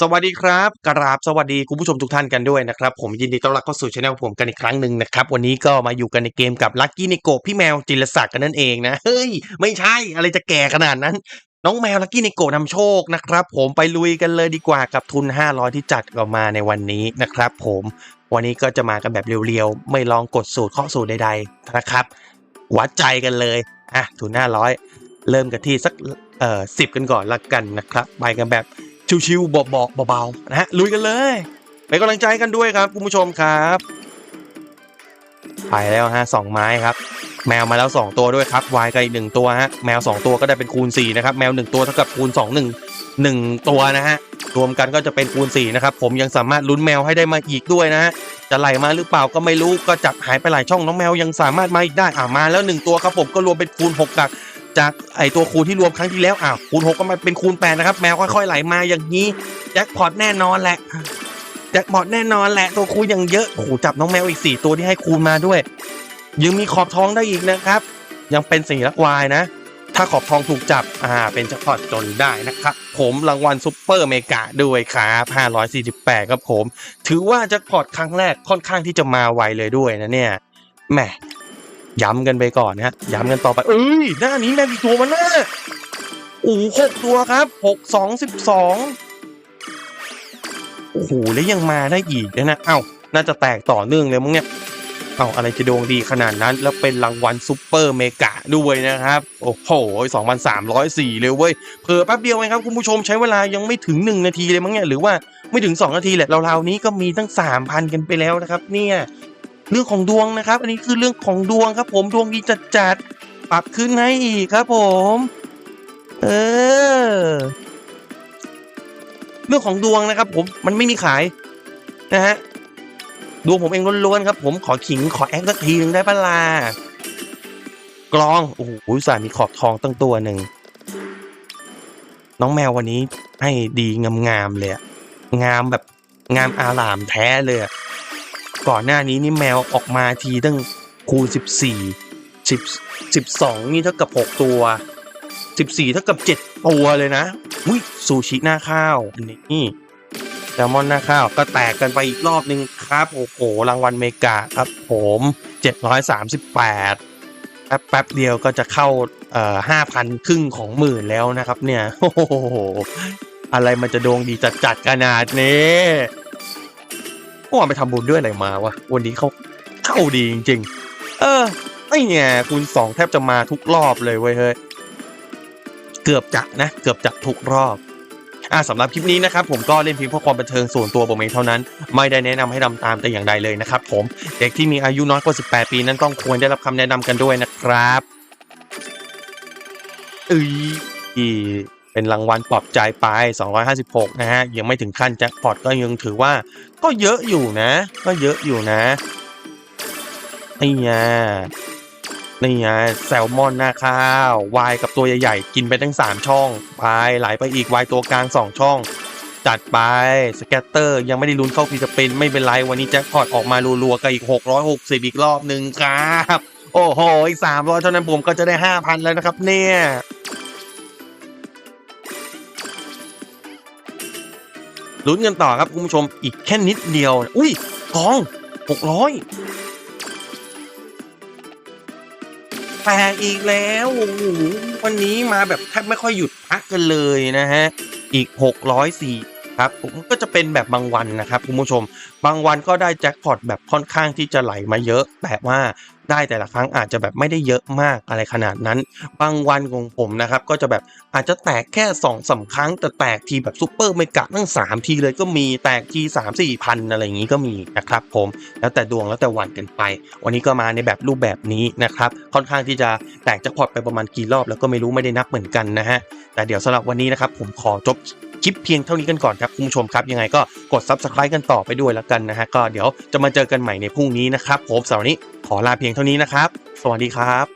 สวัสดีครับกราบสวัสดีคุณผู้ชมทุกท่านกันด้วยนะครับ ผมยินดีต้อนรับเข้าสู่ช anel ผมกันอีกครั้งหนึ่งนะครับ วันนี้ก็มาอยู่กันในเกมกับลักกี้นิโกพี่แมวจิรศักดิ์กันนั่นเองนะ เฮ้ย ไม่ใช่อะไรจะแก่ขนาดนั้น น้องแมวลักกี้นิโกนำโชคนะครับ ผมไปลุยกันเลยดีกว่ากับทุน 500 ที่จัดออกมาในวันนี้นะครับ ผมวันนี้ก็จะมากันแบบเรียวๆ ไม่ลองกดสูตรข้อสูตรใดๆนะครับ วัดใจกันเลยอะทุน 500 เริ่มกันที่สักเอ่อสิบกันก่อนละกันนะครับไปกันแบบ ชิวๆเบาๆเบาๆนะฮะลุยกันเลยเป็นกำลังใจกันด้วยครับคุณผู้ชมครับไปแล้วฮะสองไม้ครับ แมวมาแล้วสองตัวด้วยครับวายกับอีกหนึ่งตัวฮะแมวสองตัวก็ได้เป็นคูณสี่นะครับแมวหนึ่งตัวเท่ากับคูณสองหนึ่งหนึ่งตัวนะฮะรวมกันก็จะเป็นคูณสี่นะครับผมยังสามารถลุ้นแมวให้ได้มาอีกด้วยนะฮะจะไหลมาหรือเปล่าก็ไม่รู้ก็จับหายไปหลายช่องน้องแมวยังสามารถมาอีกได้อ่ามาแล้วหนึ่งตัวครับผมก็รวมเป็นคูณหกจาก จากไอตัวคูณที่รวมครั้งที่แล้วอ้าวคูณหกก็มาเป็นคูณแปดนะครับ แมวค่อยๆไหลมาอย่างนี้แจ็คพอตแน่นอนแหละแจ็คพอตแน่นอนแหละตัวคูณอย่างเยอะโอ้โหจับน้องแมวอีกสี่ตัวที่ให้คูณมาด้วย ยังมีขอบทองได้อีกนะครับ ยังเป็นสี่ลักวายนะ ถ้าขอบทองถูกจับอ่าเป็นแจ็คพอตจนได้นะครับ ผมรางวัลซุปเปอร์เมกะด้วยครับ548ครับผม ถือว่าแจ็คพอตครั้งแรกค่อนข้างที่จะมาไวเลยด้วยนะเนี่ยแหม ย้ำกันไปก่อนนะฮะย้ำกันต่อไป เอ้ย หน้านี้แม่งกี่ตัวมันน่ะโอ้โหหกตัวครับหกสองสิบสองโอ้โหแล้วยังมาได้อีกนะนะเอ้าน่าจะแตกต่อเนื่องเลยมั้งเนี่ยเอ้าอะไรจะดวงดีขนาดนั้น แล้วเป็นรางวัลซุปเปอร์เมกะด้วยนะครับ โอ้โหสองพันสามร้อยสี่เลยเว้ยเผลอแป๊บเดียวเองครับคุณผู้ชมใช้เวลายังไม่ถึงหนึ่งนาทีเลยมั้งเนี่ย หรือว่าไม่ถึงสองนาทีแหละเราๆนี้ก็มีตั้งสามพันกันไปแล้วนะครับเนี่ย เรื่องของดวงนะครับ อันนี้คือเรื่องของดวงครับผมดวงดีจัดจัดปรับขึ้นให้อีกครับผม เออ เรื่องของดวงนะครับ ผมมันไม่มีขายนะฮะดวงผมเองล้วนๆครับ ผมขอขิงขอแอคสักทีหนึ่งได้ปะล่ะกลองโอ้โหสาห์มีขอบทองตั้งตัวหนึ่งน้องแมววันนี้ให้ดีงามๆเลยงามแบบงามอาลามแท้เลย ก่อนหน้านี้นี่แมวออกมาทีตั้งคูณสิบสี่สิบสิบสองนี่เท่ากับหกตัวสิบสี่เท่ากับเจ็ดตัวเลยนะอุ้ยซูชิหน้าข้าวอันนี้แซลมอนหน้าข้าวก็แตกกันไปอีกรอบนึงครับโอ้โหรางวัลเมกาครับผมเจ็ดร้อยสามสิบแปดแป๊บแป๊บเดียวก็จะเข้าเอ่อห้าพันครึ่งของหมื่นแล้วนะครับเนี่ยโอ้โหอะไรมันจะดวงดีจัดจัดขนาดนี้ มื่อวานไปทำบุญด้วยอะไรมาวะวันนี้เขาเข้าดีจริง ๆ เออไอ้เนี่ยคูณสองแทบจะมาทุกรอบเลยเว้ยเฮ้ยเกือบจะนะ เกือบจะทุกรอบอ่าสำหรับคลิปนี้นะครับผมก็เล่นเพียงเพื่อความบันเทิงส่วนตัวผมเองเท่านั้น ไม่ได้แนะนำให้ทำตามแต่อย่างใดเลยนะครับผมเด็กที่มีอายุน้อยกว่า 18 ปีนั้นต้องควรได้รับคำแนะนำกันด้วยนะครับเอ้ย เป็นรางวัลปลอบใจไป 256 นะฮะ ยังไม่ถึงขั้นแจ็คพอตก็ยังถือว่าก็เยอะอยู่นะ ก็เยอะอยู่นะนี่ไงนี่ไงแซลมอนหน้าข้าววายกับตัวใหญ่ๆ กินไปทั้ง 3 ช่องไปไหลไปอีกวายตัวกลาง 2 ช่อง จัดไปสแกตเตอร์ยังไม่ได้ลุ้นเข้าพีจะเป็นไม่เป็นไร วันนี้แจ็คพอตออกมารัวๆกับอีก 660 อีกรอบหนึ่งครับ โอ้โหอีก300 เท่านั้นผมก็จะได้ 5,000 แล้วนะครับเนี่ย ลุ้นกันต่อครับคุณผู้ชมอีกแค่นิดเดียว อุ้ยกองหกร้อยแตกอีกแล้วโอ้โหวันนี้มาแบบแทบไม่ค่อยหยุดพักกันเลยนะฮะ อีกหกร้อยสี่ ครับผมก็จะเป็นแบบบางวันนะครับคุณผู้ชม บางวันก็ได้แจ็คพอตแบบค่อนข้างที่จะไหลมาเยอะ แต่ว่าได้แต่ละครั้งอาจจะแบบไม่ได้เยอะมากอะไรขนาดนั้น บางวันของผมนะครับก็จะแบบอาจจะแตกแค่สองสาครั้ง แต่แตกทีแบบซุปเปอร์เมกะตั้งสามทีเลยก็มีแตกทีสามสี่พันอะไรอย่างนี้ก็มีนะครับผมแล้วแต่ดวงแล้วแต่วันกันไป วันนี้ก็มาในแบบรูปแบบนี้นะครับค่อนข้างที่จะแตกแจ็คพอตไปประมาณกี่รอบแล้วก็ไม่รู้ไม่ได้นับเหมือนกันนะฮะแต่เดี๋ยวสำหรับวันนี้นะครับผมขอจบ ลิปเพียงเท่านี้กันก่อนครับคุณผู้ชมครับ ยังไงก็กด subscribe กันต่อไปด้วยแล้วกันนะฮะก็เดี๋ยวจะมาเจอกันใหม่ในพรุ่งนี้นะครับผมสำหรับวันนี้ขอลาเพียงเท่านี้นะครับ สวัสดีครับ